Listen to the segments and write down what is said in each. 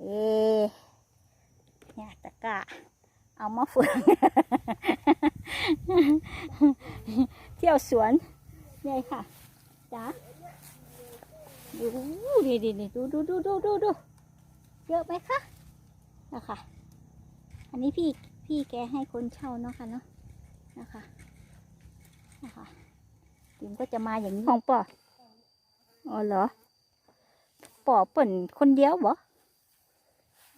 เอ๊ะเนี่ยตะกร้าเอามาฝึกเที่ยวสวนนี่ค่ะจ้าดูดีดีดีดูดูดูดูดูดูเยอะไหมคะนะคะอันนี้พี่พี่แกให้คนเช่าเนาะค่ะเนาะนะคะนะคะติมก็จะมาอย่างนี้ของป่ออ๋อเหรอป่อเปิ่นคนเดียวบ่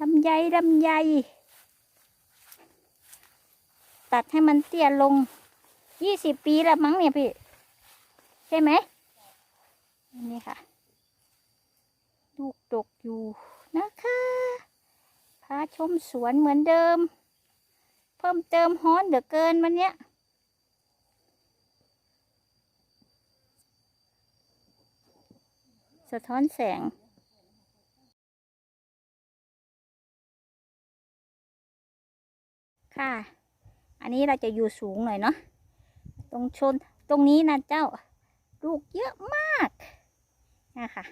ลำไยลำไย ตัดให้มันเตี้ยลงยี่สิบปีแล้วมั้งเนี่ยพี่ ใช่ไหมนี่ค่ะ ลูกดกอยู่นะคะ พาชมสวนเหมือนเดิม เพิ่มเติมฮ้อนเหลือเกินวันเนี้ยสะท้อนแสง ค่ะ อันนี้เราจะอยู่สูงหน่อยเนาะ ตรงชน ตรงนี้นะเจ้า ลูกเยอะมากนะคะ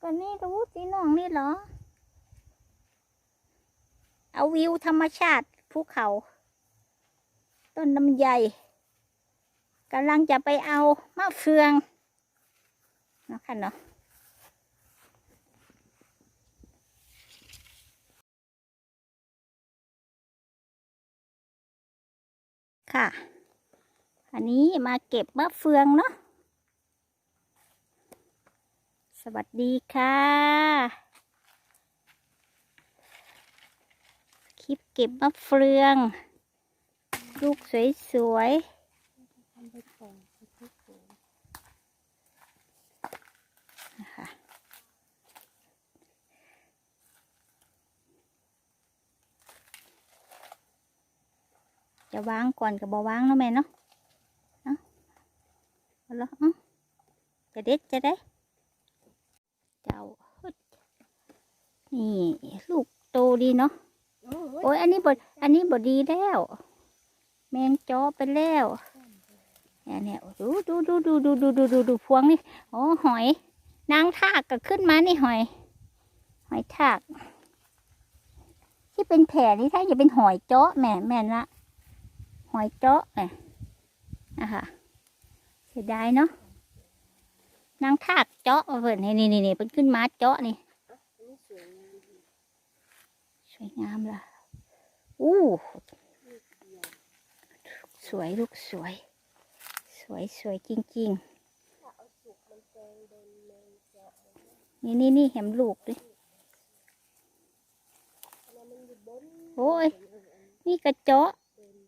ก็นี่รู้จีน้องนี่เหรอ เอาวิวธรรมชาติภูเขา ต้นลำไยกำลังจะไปเอามะเฟืองเนะค่ะเนาะ ค่ะ อันนี้มาเก็บมะเฟืองเนาะ สวัสดีค่ะ คลิปเก็บมะเฟือง ลูกสวยๆนะคะ จะวางก่อนกับบวางเนาะแม่เนาะเอาเอาละเอาจะเด็ดจะได้เจ้าฮึดนี่ลูกโตดีเนาะโอ้ยอันนี้บดอันนี้บดดีแล้ว แมงจอไปแล้วเนี่ยเนี่ยดูดูดูดูดูดูดูดูดูพวงนี่โอ้หอย นางทากก็ขึ้นมานี่หอย หอยทาก ที่เป็นแผลนี่ถ้าจะเป็นหอยเจาะแม่แม่นละ อยเจาะเนี่ยนะคะเสียดายเนาะนางทากเจาะมาเพิ่นนี่นี่นี่นี่เป็นขึ้นมาเจาะนี่สวยงามล่ะอู้สวยลูกสวย สวยสวยจริงๆ นี่นี่นี่เห็นลูกดิโอ้ยนี่กระเจาะ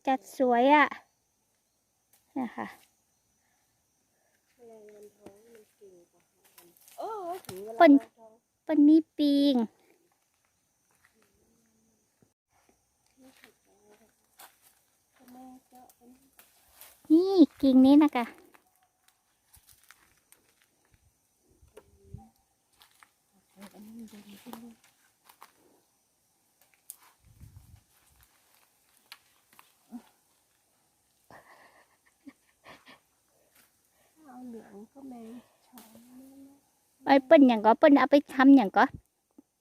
จัดสวยอะ่ะนะคะเปิ้นมันมีปีงนี่กิ่งนี้นะคะเอาเหลืองก็แมงช้อน ไอ้เปิ้นอย่างก็เปิ้นเอาไปทำอย่างก็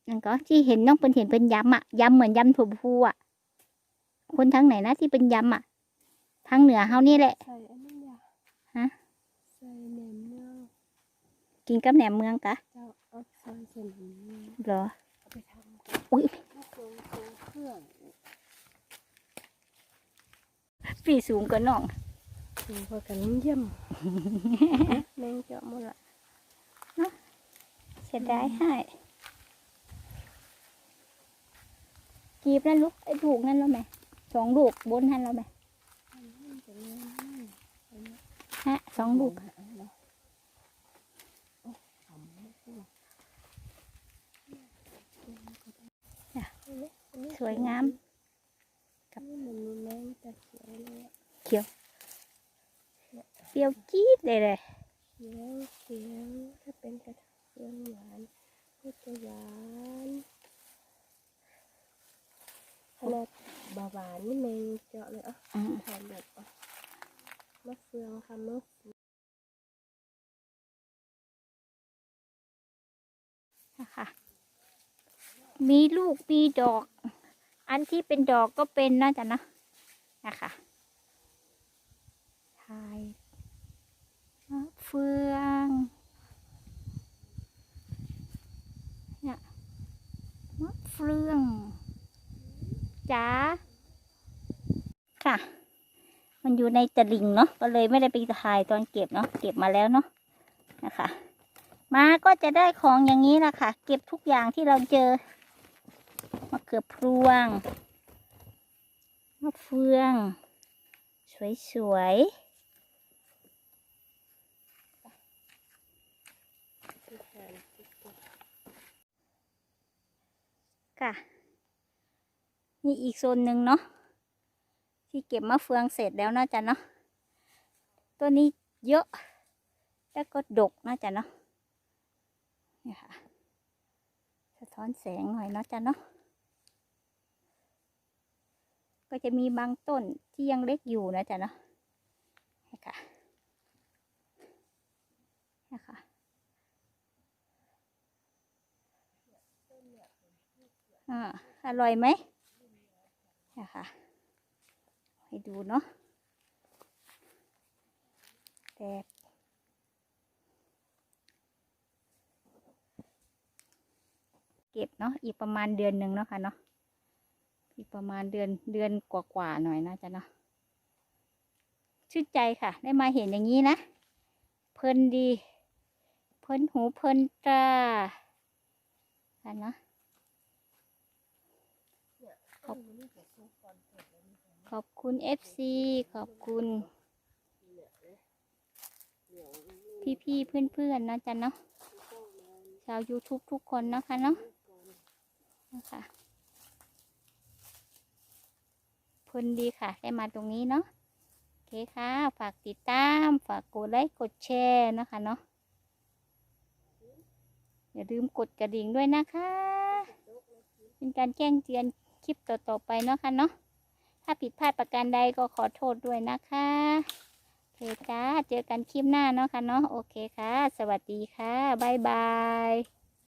อย่างก็ที่เห็นน้องเปิ้นเห็นเป็นยำอะยำเหมือนยำถั่วพูอะ คนทางไหนนะที่เป็นยำอะ ทางเหนือเฮานี่แหละ ใส่อันนี้เนี่ยฮะ ใส่แหนมเนืองกินกับแหนมเมืองกะเจ้าเอาใส่เส้นแหนมเนืองเหรอ เอาไปทำกับอุ้ยลูกโรงโรงเครื่องปีสูงกว่าน้อง ถึงพอกันเยี่ยม แมงเจาะหมดละ จะได้ให้กีบนั่นลูกไอ้ถูกนั่นแล้วไหมสองลูกบนนั่นแล้วไหมฮะสองลูกสวยงามกับเขียวเปรี้ยวจี๊ดเลยเลยเขียวเขียวถ้าเป็นกระทะ เทียมหวานก็จะหวานขนาดบาหวานนี่แมงเจาะเลยอะอืมแถมแบบอะมะเฟืองค่ะมะเฟืองนะคะมีลูกมีดอก อันที่เป็นดอกก็เป็นนะจ๊ะนะนะคะทายมะเฟืองเนี่ยมะเฟืองจ๋าค่ะ มันอยู่ในตะลิงเนาะก็เลยไม่ได้ไปถ่ายตอนเก็บเนาะเก็บมาแล้วเนาะนะคะ มาก็จะได้ของอย่างนี้แหละค่ะ เก็บทุกอย่างที่เราเจอมะเขือพรวงมะเฟือง สวยๆค่ะนี่อีกโซนหนึ่งเนาะ ที่เก็บมะเฟืองเสร็จแล้วนะจ๊ะเนาะตัวนี้เยอะ แล้วก็ดกนะจ๊ะเนาะนี่ค่ะสะท้อนแสงหน่อยเนาะจ้ะเนาะก็จะมีบางต้นที่ยังเล็กอยู่นะจ๊ะเนาะนี่ค่ะนี่ค่ะอ่าอร่อยไหมนี่ค่ะ ให้ดูเนาะแต่เก็บเนาะอีกประมาณเดือนหนึ่งเนาะค่ะเนาะอีกประมาณเดือนเดือนกว่าๆหน่อยนะจ๊ะเนาะชื่นใจค่ะ ได้มาเห็นอย่างนี้นะ เพลินดี เพลินหูเพลินตาค่ะเนาะ ขอบขอบคุณเอฟซีขอบคุณพี่ๆเพื่อนๆนนะจ๊ะเนาะชาว YouTube ทุกคนนะคะเนาะนะคะเพลินดีค่ะ ได้มาตรงนี้เนาะโอเคค่ะ ฝากติดตาม ฝากกดไลค์กดแชร์นะคะเนาะอย่าลืมกดกระดิ่งด้วยนะคะ เป็นการแจ้งเตือน คลิปต่อๆไปเนาะค่ะเนาะถ้าผิดพลาดประการใดก็ขอโทษด้วยนะคะโอเคจ้าเจอกันคลิปหน้าเนาะค่ะเนาะโอเคค่ะ สวัสดีค่ะบ๊ายบาย